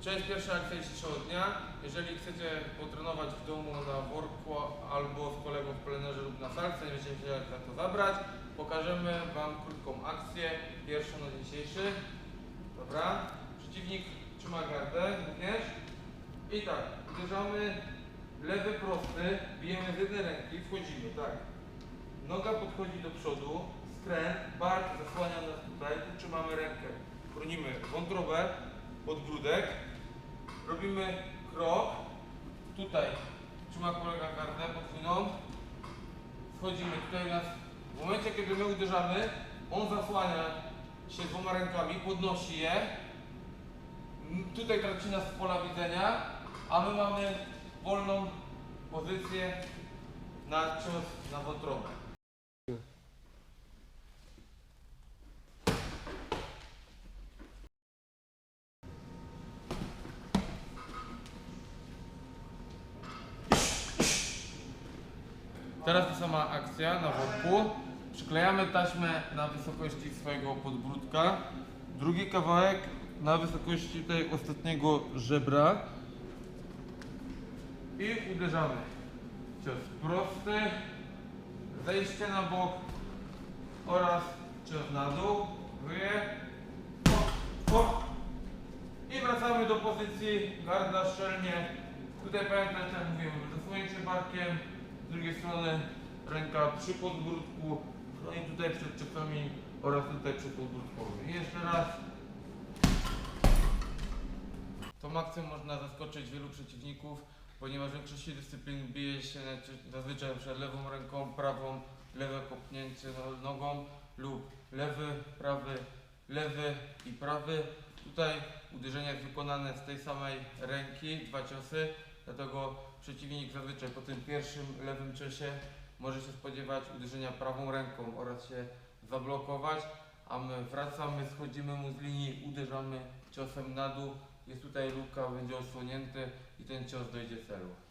Część pierwsza akcja dzisiejszego dnia. Jeżeli chcecie potrenować w domu na worku albo z kolegą w plenerze lub na salce, nie wiecie się jak na to zabrać, pokażemy Wam krótką akcję, pierwszą na dzisiejszy. Dobra. Przeciwnik trzyma gardę również. I tak, uderzamy lewy prosty, bijemy z jednej ręki, wchodzimy, tak. Noga podchodzi do przodu, skręt, bark zasłania nas tutaj, tu trzymamy rękę, chronimy wątrobę, podbródek, robimy krok, tutaj trzyma kolega gardę podwójną, wchodzimy. Tutaj nas, w momencie kiedy my uderzamy, on zasłania się dwoma rękami, podnosi je, tutaj traci nas z pola widzenia, a my mamy wolną pozycję na cios na wątrobę. Teraz ta sama akcja na worku. Przyklejamy taśmę na wysokości swojego podbródka. Drugi kawałek na wysokości tutaj ostatniego żebra. I uderzamy. Cios prosty, zejście na bok oraz cios na dół. Wyje. I wracamy do pozycji garda szczelnie. Tutaj pamiętajcie, jak mówiłem, zasłonięcie barkiem, z drugiej strony ręka przy podbródku, no i tutaj przed ciosami oraz tutaj przy podbródkowi. Jeszcze raz. Tą akcją można zaskoczyć wielu przeciwników, ponieważ w większości dyscyplin bije się zazwyczaj przed lewą ręką, prawą, lewe kopnięcie no- nogą lub lewy, prawy, lewy i prawy. Tutaj uderzenie jest wykonane z tej samej ręki, dwa ciosy, dlatego przeciwnik zazwyczaj po tym pierwszym lewym ciosie może się spodziewać uderzenia prawą ręką oraz się zablokować, a my wracamy, schodzimy mu z linii, uderzamy ciosem na dół, jest tutaj luka, będzie osłonięty i ten cios dojdzie celu.